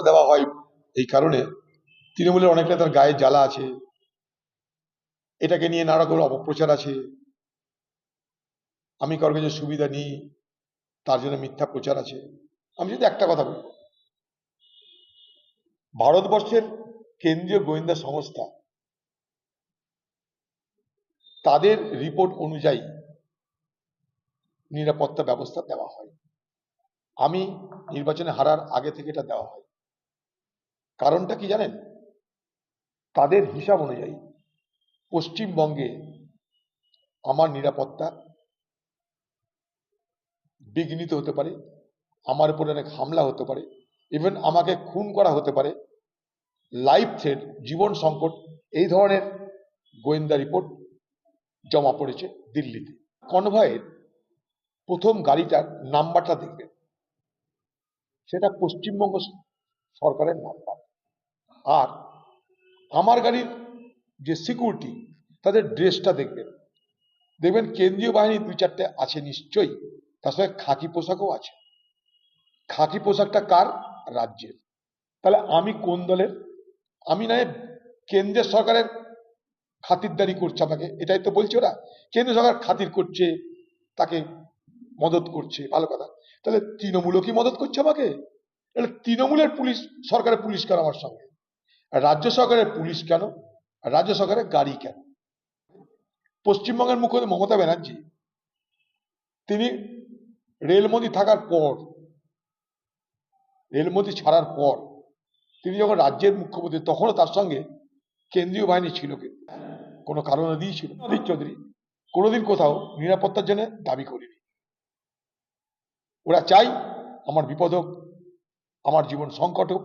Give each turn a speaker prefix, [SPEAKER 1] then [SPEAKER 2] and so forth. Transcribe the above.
[SPEAKER 1] নিরাপত্তা দেওয়া হয়, এই কারণে তৃণমূলের অনেক নেতার গায়ে জ্বালা আছে। এটাকে নিয়ে নানা রকম অপপ্রচার আছে। আমি কারোর কাছে সুবিধা নিই, তার জন্য মিথ্যা প্রচার আছে। আমি যদি একটা কথা বলি, ভারতবর্ষের কেন্দ্রীয় গোয়েন্দা সংস্থা, তাদের রিপোর্ট অনুযায়ী নিরাপত্তা ব্যবস্থা দেওয়া হয়। আমি নির্বাচনে হারার আগে থেকে এটা দেওয়া হয়। কারণটা কি জানেন? তাদের হিসাব অনুযায়ী পশ্চিমবঙ্গে আমার নিরাপত্তা বিঘ্নিত হতে পারে, আমার উপরে অনেক হামলা হতে পারে ইভেন আমাকে খুন করা হতে পারে। লাইফ থ্রেট জীবন সংকট, এই ধরনের গোয়েন্দা রিপোর্ট জমা পড়েছে দিল্লিতে। কনভয়ের প্রথম গাড়িটার নাম্বারটা দেখবেন। সেটা পশ্চিমবঙ্গ সরকারের নাম্বার। আর আমার গাড়ির যে সিকিউরিটি তাদের ড্রেসটা দেখবেন। দেখবেন কেন্দ্রীয় বাহিনী দুই চারটে আছে নিশ্চয়ই, তার সঙ্গে খাকি পোশাকও আছে। খাকি পোশাকটা কার? রাজ্যের। তাহলে আমি কোন দলের? আমি নয় কেন্দ্রের সরকারের খাতিরদারি করছে আমাকে, এটাই তো বলছে ওরা। কেন্দ্র সরকার খাতির করছে, তাকে মদত করছে, ভালো কথা। তাহলে তৃণমূলও কি মদত করছে আমাকে? তাহলে তৃণমূলের পুলিশ, সরকারের পুলিশ কেন আমার সঙ্গে? রাজ্য সরকারের পুলিশ কেন? আর রাজ্য সরকারের গাড়ি কেন? পশ্চিমবঙ্গের মুখ্যমন্ত্রী মমতা ব্যানার্জি, তিনি রেলমন্ত্রী থাকার পর, রেলমন্ত্রী ছাড়ার পর, তিনি যখন রাজ্যের মুখ্যমন্ত্রী, তখনও তার সঙ্গে কেন্দ্রীয় বাহিনী ছিল কোনো কারণে দিয়েছিল অধীর চৌধুরী কোনোদিন কোথাও নিরাপত্তার জন্য দাবি করিনি। ওরা চাই আমার বিপদ হোক, আমার জীবন সংকট হোক